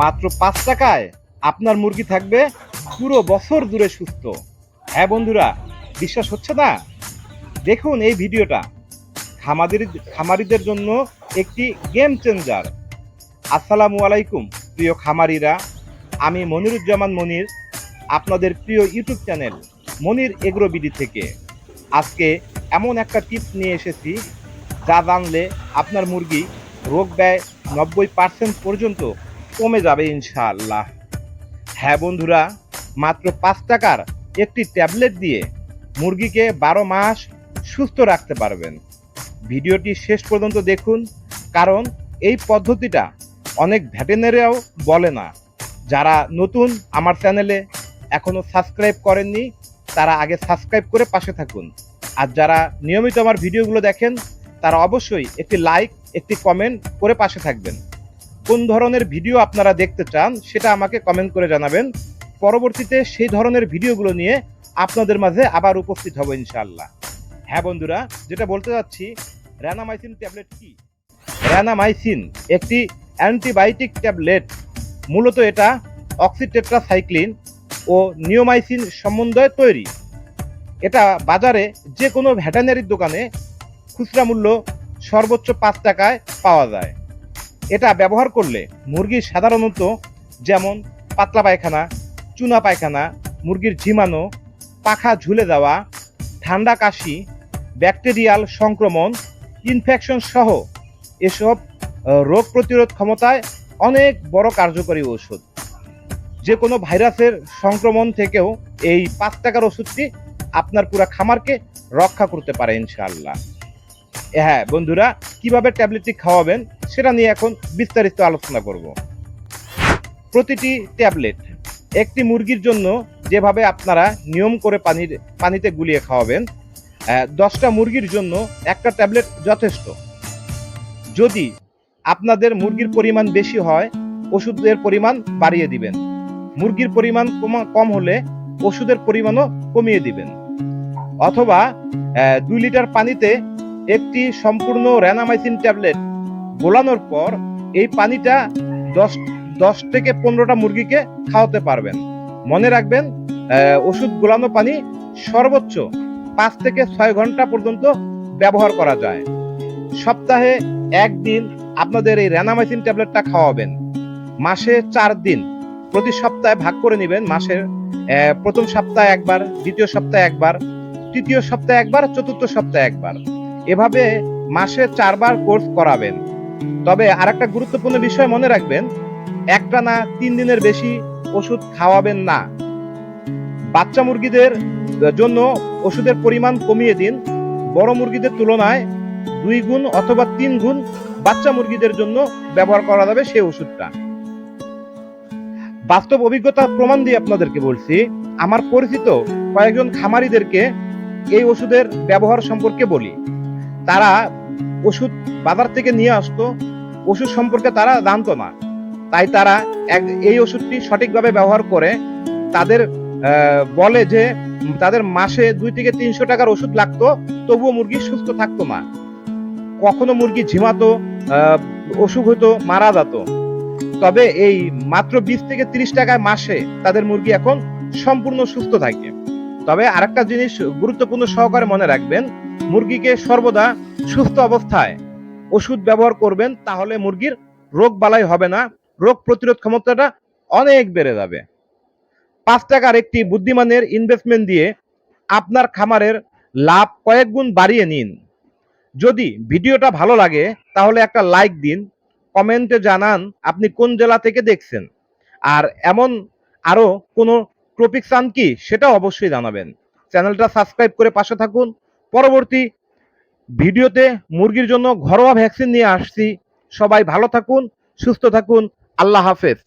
মাত্র পাঁচ টাকায় আপনার মুরগি থাকবে পুরো বছর দূরে সুস্থ। হ্যাঁ বন্ধুরা, বিশ্বাস হচ্ছে না? দেখুন এই ভিডিওটা। খামাদের খামারিদের জন্য একটি গেম চেঞ্জার আসসালামু আলাইকুম, প্রিয় খামারিরা। আমি মনিরুজ্জামান মনির, আপনাদের প্রিয় YouTube channel Monir agro BD থেকে। আজকে এমন একটা টিপস নিয়ে এসেছি, যা জানলে আপনার মুরগি রোগ ব্যয় নব্বই পার্সেন্ট পর্যন্ত কমে যাবে ইনশাআল্লাহ। হ্যাঁ বন্ধুরা, মাত্র পাঁচ টাকার একটি ট্যাবলেট দিয়ে মুরগিকে বারো মাস সুস্থ রাখতে পারবেন। ভিডিওটি শেষ পর্যন্ত দেখুন, কারণ এই পদ্ধতিটা অনেক ভেটেনারিরাও বলে না। যারা নতুন আমার চ্যানেলে এখনও সাবস্ক্রাইব করেননি, তারা আগে সাবস্ক্রাইব করে পাশে থাকুন। আর যারা নিয়মিত আমার ভিডিওগুলো দেখেন, তারা অবশ্যই একটি লাইক, একটি কমেন্ট করে পাশে থাকবেন। কোন ধরনের ভিডিও আপনারা দেখতে চান সেটা আমাকে কমেন্ট করে জানাবেন। পরবর্তীতে সেই ধরনের ভিডিওগুলো নিয়ে আপনাদের মাঝে আবার উপস্থিত হব ইনশাআল্লাহ। হ্যাঁ বন্ধুরা, যেটা বলতে যাচ্ছি র্যানামাইসিন ট্যাবলেট কি? র্যানামাইসিন একটি অ্যান্টিবায়োটিক ট্যাবলেট মূলত এটা অক্সিটেট্রাসাইক্লিন ও নিওমাইসিন সম্বন্ধে তৈরি। এটা বাজারে যে কোনো ভেটেনারির দোকানে খুচরা মূল্য সর্বোচ্চ পাঁচ টাকায় পাওয়া যায়। এটা ব্যবহার করলে মুরগির সাধারণত যেমন পাতলা পায়খানা, চুনা পায়খানা, মুরগির ঝিমানো, পাখা ঝুলে যাওয়া, ঠান্ডা কাশি, ব্যাকটেরিয়াল সংক্রমণ, ইনফেকশন সহ এসব রোগ প্রতিরোধ ক্ষমতায় অনেক বড় কার্যকরী ওষুধ যে কোনো ভাইরাসের সংক্রমণ থেকেও এই পাঁচ টাকার ওষুধটি আপনার পুরা খামারকে রক্ষা করতে পারে ইনশাআল্লাহ। হ্যাঁ বন্ধুরা, কীভাবে ট্যাবলেটটি খাওয়াবেন সেটা নিয়ে এখন বিস্তারিত আলোচনা করব। প্রতিটি ট্যাবলেট একটি মুরগির জন্য যেভাবে আপনারা নিয়ম করে পানির, পানিতে গুলিয়ে খাওয়াবেন দশটা মুরগির জন্য একটা ট্যাবলেট যথেষ্ট। যদি আপনাদের মুরগির পরিমাণ বেশি হয়, ওষুধের পরিমাণ বাড়িয়ে দিবেন। মুরগির পরিমাণ কম হলে ওষুধের পরিমাণও কমিয়ে দিবেন। অথবা দুই লিটার পানিতে একটি সম্পূর্ণ র্যানামাইসিন ট্যাবলেট গোলানোর পর এই পানিটা দশ দশ থেকে পনেরোটা মুরগিকে খাওয়াতে পারবেন। মনে রাখবেন ওষুধ গোলানো পানি সর্বোচ্চ পাঁচ থেকে ছয় ঘণ্টা পর্যন্ত ব্যবহার করা যায়। সপ্তাহে একদিন আপনাদের এই র্যানামাইসিন ট্যাবলেটটা খাওয়াবেন। মাসে চার দিন। প্রতি সপ্তাহে ভাগ করে নেবেন মাসের প্রথম সপ্তাহে একবার, দ্বিতীয় সপ্তাহে একবার, তৃতীয় সপ্তাহে একবার, চতুর্থ সপ্তাহে একবার। এভাবে মাসে চারবার কোর্স করাবেন। তবে আর একটা গুরুত্বপূর্ণ বিষয় মনে রাখবেন একটা না তিন দিনের বেশি ওষুধ খাওয়াবেন না। বাচ্চা মুরগিদের জন্য ওষুধের পরিমাণ কমিয়ে দিন। বড় মুরগিদের তুলনায় দুই গুণ অথবা তিন গুণ বাচ্চা মুরগিদের জন্য ব্যবহার করা যাবে সেই ওষুধটা। বাস্তব অভিজ্ঞতা প্রমাণ দিয়ে আপনাদেরকে বলছি, আমার পরিচিত কয়েকজন খামারিদেরকে এই ওষুধের ব্যবহার সম্পর্কে বলি। তারা ওষুধ বাজার থেকে নিয়ে আসতো, ওষুধ সম্পর্কে তারা জানতো না। তাই তারা এক- এই ওষুধটি সঠিকভাবে ব্যবহার করে তাদের বলে যে তাদের মাসে দুই থেকে তিনশো টাকার ওষুধ লাগতো, তবুও মুরগি সুস্থ থাকতো না। কখনো মুরগি ঝিমাতো অসুখ হতো মারা যেত। তবে এই মাত্র বিশ থেকে তিরিশ টাকায় মাসে তাদের মুরগি এখন সম্পূর্ণ সুস্থ থাকে। তবে আরেকটা জিনিস গুরুত্বপূর্ণ সহকারে মনে রাখবেন মুরগিকে সর্বদা সুস্থ অবস্থায় ওষুধ ব্যবহার করবেন, তাহলে মুরগির রোগ বালাই হবে না, রোগ প্রতিরোধ ক্ষমতাটা অনেক বেড়ে যাবে। পাঁচ টাকার একটি বুদ্ধিমানের ইনভেস্টমেন্ট দিয়ে আপনার খামারের লাভ কয়েক গুণ বাড়িয়ে নিন। যদি ভিডিওটা ভালো লাগে, তাহলে একটা লাইক দিন কমেন্টে জানান আপনি কোন জেলা থেকে দেখছেন। আর এমন আরও কোনো টপিক চান কি সেটা অবশ্যই জানাবেন। চ্যানেলটা সাবস্ক্রাইব করে পাশে থাকুন পরবর্তী ভিডিওতে মুরগির জন্য ঘরোয়া ভ্যাকসিন নিয়ে আসছি। সবাই ভালো থাকুন, সুস্থ থাকুন। আল্লাহ হাফেজ।